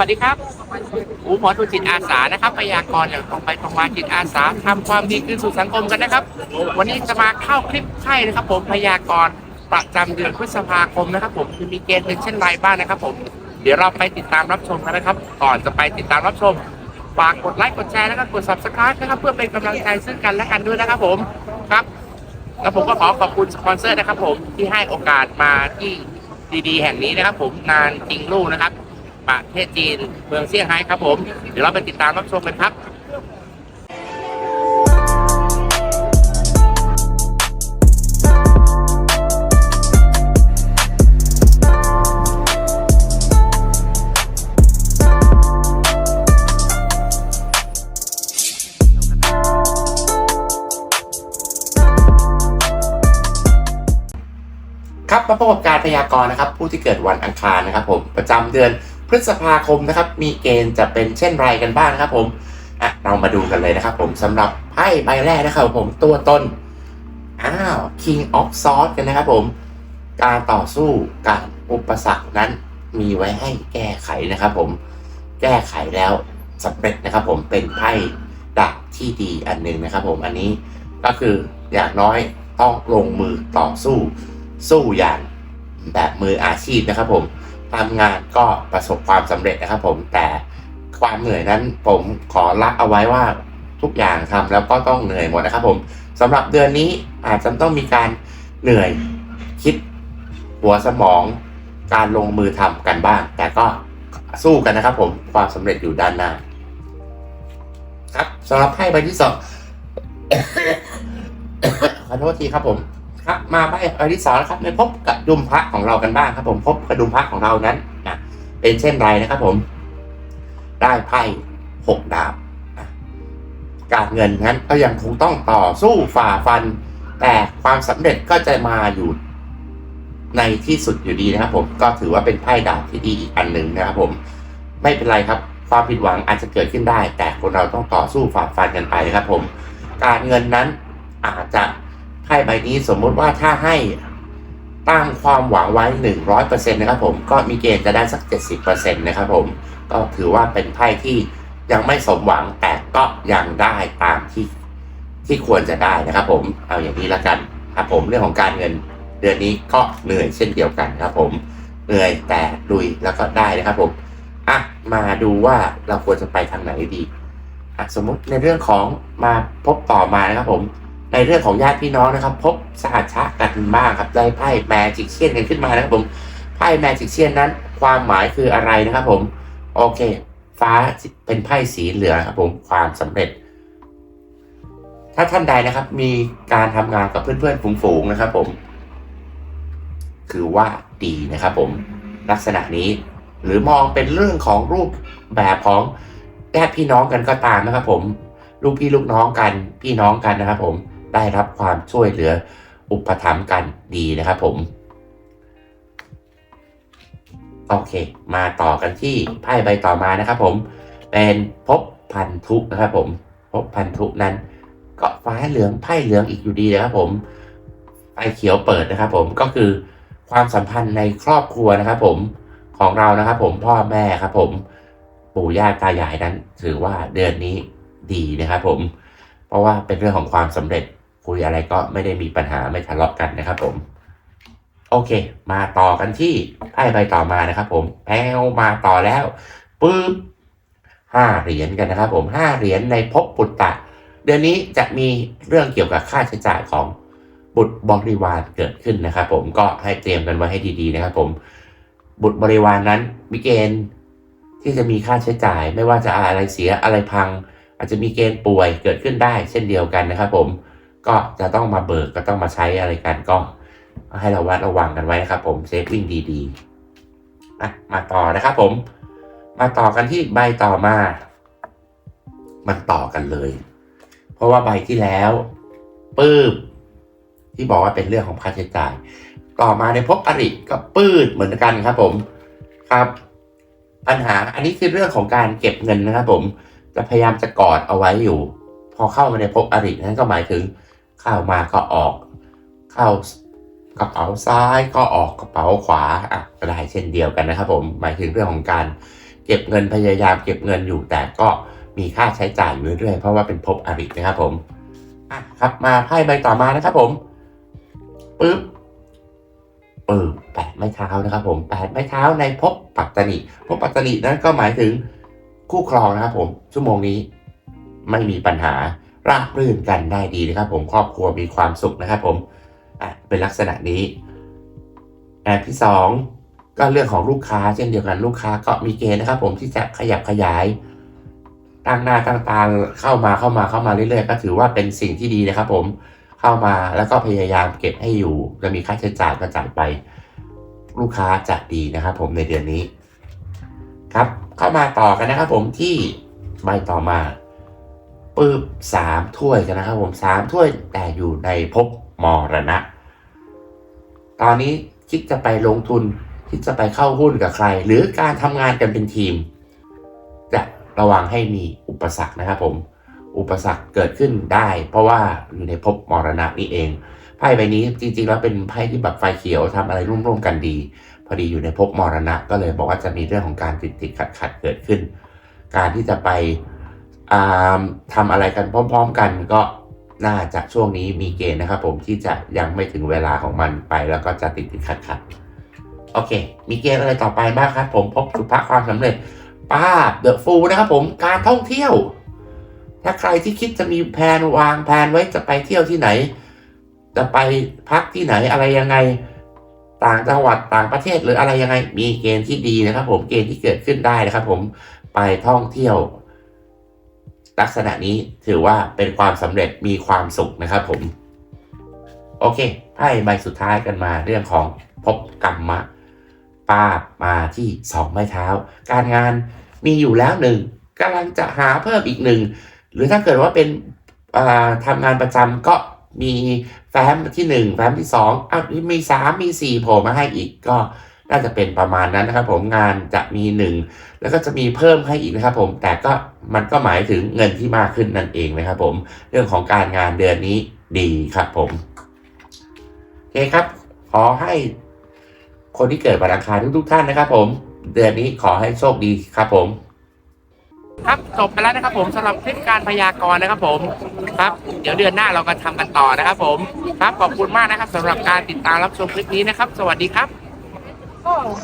วัสดีครับอูหมอดูจิตอาสานะครับพยากรณ์อย่างตรงไปตรงมาจิตอาสาทำความดีคืนสู่สังคมกันนะครับ วันนี้จะมาเข้าคลิปไพ่นะครับ ผมพยากรณ์ประจำเดือนพฤษภาคมนะครับ ผมคือมีเกณฑ์เป็นเช่นไรบ้างนะครับ ผมเดี๋ยวเราไปติดตามรับชมกันนะครับ ก่อนจะไปติดตามรับชมฝากกดไลค์กดแชร์แล้วก็กด subscribe นะครับ เพื่อเป็นกำลังใจซึ่งกันและกันด้วยนะครับผมครับ แล้วผมก็ขอขอบคุณสปอนเซอร์นะครับ ผมที่ให้โอกาสมาที่ดีๆ แห่งนี้นะครับ ผมนานจริงลู่นะครับ ประเทศจีนเมืองเซี่ยงไฮ้ครับผม เดี๋ยวเราไปติดตามรับชมกันครับครับมาพบกับการพยากรณ์นะครับ ผู้ที่เกิดวันอังคารนะครับผมประจำเดือน พฤษภาคมนะครับ มีเกณฑ์จะเป็นเช่นไรกันบ้างครับผมอะเรามาดูกันเลยนะครับ ผมสำหรับไพ่ใบแรกนะครับ ผมตัวตนอ้าว King of Swords กันนะครับ ผม การต่อสู้การอุปสรรคนั้นมีไว้ให้แก้ไขนะครับ ผมแก้ไขแล้วสำเร็จนะครับ ผมเป็นไพ่ดาบที่ดีอันหนึ่งนะครับ ผมอันนี้ก็คืออย่างน้อยต้องลงมือต่อสู้ สู้อย่างแบบมืออาชีพนะครับ ผม ทำงานก็ประสบความสำเร็จนะครับ ผมแต่ความเหนื่อยนั้นผมขอละเอาไว้ว่าทุกอย่างทำแล้วก็ต้องเหนื่อยหมดนะครับ ผมสำหรับเดือนนี้อาจจะต้องมีการเหนื่อยคิดหัวสมองการลงมือทำกันบ้าง แต่ก็สู้กันนะครับ ผมความสำเร็จอยู่ด้านหน้า ครับสำหรับไพ่ใบที่สองขอโทษทีครับผม ครับมาใบใบที่สองนะครับในพบกระดุมพระของเรากันบ้างครับ ผมพบกระดุมพระของเรานั้นนะเป็นเช่นไรนะครับผม ได้ไพ่หกดาบการเงินนั้นก็ยังคงต้องต่อสู้ฝ่าฟัน แต่ความสำเร็จก็จะมาอยู่ในที่สุดอยู่ดีนะครับ ผมก็ถือว่าเป็นไพ่ดาบที่ดีอีกอันหนึ่งนะครับ ผมไม่เป็นไรครับ ความผิดหวังอาจจะเกิดขึ้นได้ แต่คนเราต้องต่อสู้ฝ่าฟันกันไปนะครับ ผม การเงินนั้นอาจจะ ไพ่ใบนี้สมมุติว่าถ้าให้ตั้งความหวังไว้ 100%นะครับผมก็มีเกณฑ์จะได้สัก 70%นะครับผมก็ถือว่าเป็นไพ่ที่ยังไม่สมหวังแต่ก็ยังได้ตามที่ที่ควรจะได้นะครับผมเอาอย่างนี้ละกันครับผมเรื่องของการเงินเดือนนี้ก็เหนื่อยเช่นเดียวกันครับผมเหนื่อยแต่ลุยแล้วก็ได้นะครับผมอะมาดูว่าเราควรจะไปทางไหนดีอะสมมุติในเรื่องของมาพบต่อมานะครับผม ในเรื่องของญาติพี่น้องนะครับ พบสหัชะกันบ้างครับได้ไพ่แมจิกเชียนกันขึ้นมานะครับผมไพ่แมจิกเชียนนั้น ความหมายคืออะไรนะครับผม โอเค ฟ้าเป็นไพ่สีเหลืองครับผมความสำเร็จ ถ้าท่านใดนะครับ มีการทำงานกับเพื่อนๆฝูงๆนะครับ ผม คือว่าดีนะครับ ผมลักษณะนี้ หรือมองเป็นเรื่องของรูปแบบของญาติพี่น้องกันก็ตามนะครับ ผม ลูกพี่ลูกน้องกันพี่น้องกันนะครับ ผม ได้รับความช่วยเหลืออุปถัมภ์กันดีนะครับผม โอเค มาต่อกันที่ไพ่ใบต่อมานะครับผม เป็นพบพันธุนะครับผมพบพันธุนั้น ก็ฟ้าเหลืองไพ่เหลืองอีกอยู่ดีนะครับผมไฟเขียวเปิดนะครับ ผมก็คือความสัมพันธ์ในครอบครัวนะครับ ผมของเรานะครับ ผมพ่อแม่ครับ ผมปู่ย่าตายายนั้น ถือว่าเดือนนี้ดีนะครับ ผม เพราะว่าเป็นเรื่องของความสำเร็จ คุยอะไรก็ไม่ได้มีปัญหาไม่ทะเลาะกันนะครับ ผม โอเค มาต่อกันที่ไพ่ใบต่อมานะครับ ผมแพวมาต่อแล้วปึ๊บห้าเหรียญกันนะครับ ผมห้าเหรียญในภพปุตตะ เดือนนี้จะมีเรื่องเกี่ยวกับค่าใช้จ่ายของบุตรบริวารเกิดขึ้นนะครับ ผมก็ให้เตรียมกันไว้ให้ดีๆนะครับ ผมบุตรบริวารนนั้นมีเกณฑ์ที่จะมีค่าใช้จ่าย ไม่ว่าจะอะไรเสียอะไรพัง อาจจะมีเกณฑ์ป่วยเกิดขึ้นได้ เช่นเดียวกันนะครับ ผม ก็จะต้องมาเบิกก็ต้องมาใช้อะไรกันก็ ให้เราวัดระวังกันไว้นะครับผมเซฟวิ่งดีๆอะมาต่อนะครับผม มาต่อกันที่ใบต่อมา มันต่อกันเลย เพราะว่าใบที่แล้วปื้บที่บอกว่าเป็นเรื่องของค่าใช้จ่าย ต่อมาในพบอริก็ปื้ดเหมือนกันครับผมครับ ปัญหาอันนี้คือเรื่องของการเก็บเงินนะครับผมจะพยายามจะกอดเอาไว้อยู่ พอเข้ามาในภพอรินั่นก็หมายถึง เข้ามาก็ออก เข้ากระเป๋าซ้ายก็ออกกระเป๋าขวาอะก็ได้เช่นเดียวกันนะครับ ผมหมายถึงเรื่องของการเก็บเงินพยายามเก็บเงินอยู่แต่ก็มีค่าใช้จ่ายอยู่เรื่อยๆเพราะว่าเป็นภพอรินะครับผมอะครับมาไพ่ใบต่อมานะครับผมปึ๊บปึ๊บแปดไม้เท้านะครับ ผมแปดไม้เท้าในภพปัตตนิภพปัตตนินั้นก็หมายถึงคู่ครองนะครับผมชั่วโมงนี้ ไม่มีปัญหาราบรื่นกันได้ดีนะครับ ผมครอบครัวมีความสุขนะครับผมเป็นลักษณะนี้อันที่สองก็เรื่องของลูกค้าเช่นเดียวกันลูกค้าก็มีเกณฑ์นะครับ ผมที่จะขยับขยายตั้งหน้าตั้งตาเข้ามาเข้ามาเข้ามาเรื่อยๆ ก็ถือว่าเป็นสิ่งที่ดีนะครับ ผมเข้ามาแล้วก็พยายามเก็บให้อยู่จะมีค่าใช้จ่ายก็จ่ายไป ลูกค้าจะดีนะครับ ผมในเดือนนี้ ครับเข้ามาต่อกันนะครับ ผมที่ใบต่อมา ปึ๊บสามถ้วยกันนะครับผมสามถ้วยแต่อยู่ในภพมรณะ ตอนนี้คิดจะไปลงทุน คิดจะไปเข้าหุ้นกับใคร หรือการทำงานกันเป็นทีม จะระวังให้มีอุปสรรคนะครับผม อุปสรรคเกิดขึ้นได้ เพราะว่าอยู่ในภพมรณะนี่เองไพ่ใบนี้จริงๆแล้วเป็นไพ่ที่แบบไฟเขียวทำอะไรร่วมๆกันดี พอดีอยู่ในภพมรณะ ก็เลยบอกว่าจะมีเรื่องของการติดติดขัดขัดเกิดขึ้น การที่จะไป ทำอะไรกันพร้อม ๆ กันก็น่าจะช่วงนี้มีเกณฑ์นะครับผมที่จะยังไม่ถึงเวลาของมันไปแล้วก็จะติดติดขัดขัดๆโอเค มีเกณฑ์อะไรต่อไปบ้างครับ ผมพบสุภาพความสำเร็จป้าเดอะฟูนะครับผมการท่องเที่ยว ถ้าใครที่คิดจะมีแผนวางแผนไว้จะไปเที่ยวที่ไหน จะไปพักที่ไหนอะไรยังไง ต่างจังหวัดต่างประเทศหรืออะไรยังไง มีเกณฑ์ที่ดีนะครับ ผมเกณฑ์ที่เกิดขึ้นได้นะครับ ผมไปท่องเที่ยว ลักษณะนี้ถือว่าเป็นความสำเร็จมีความสุขนะครับผม โอเคไพ่ใบสุดท้ายกันมาเรื่องของพบกรรมะป้าบมาที่สองไม้เท้า การงานมีอยู่แล้วหนึ่งกำลังจะหาเพิ่มอีกหนึ่งหรือถ้าเกิดว่าเป็นอ่าทำงานประจำก็มีแฟ้มที่หนึ่งแฟ้มที่สองอะมีสามมีสี่โผล่มาให้อีกก็ น่าจะเป็นประมาณนั้นนะครับ ผมงานจะมีหนึ่งแล้วก็จะมีเพิ่มให้อีกนะครับ ผมแต่ก็มันก็หมายถึงเงินที่มากขึ้นนั่นเองนะครับ ผมเรื่องของการงานเดือนนี้ดีครับ ผมโอเคครับ ขอให้คนที่เกิดวันอังคารทุกๆท่านนะครับ ผม เดือนนี้ขอให้โชคดีครับ ผมครับจบไปแล้วนะครับผมสำหรับคลิปการพยากรณ์นะครับผมครับ เดี๋ยวเดือนหน้าเราก็ทำกันต่อนะครับผมครับขอบคุณมากนะครับสำหรับการติดตามรับชมคลิปนี้นะครับ สวัสดีครับ 哦，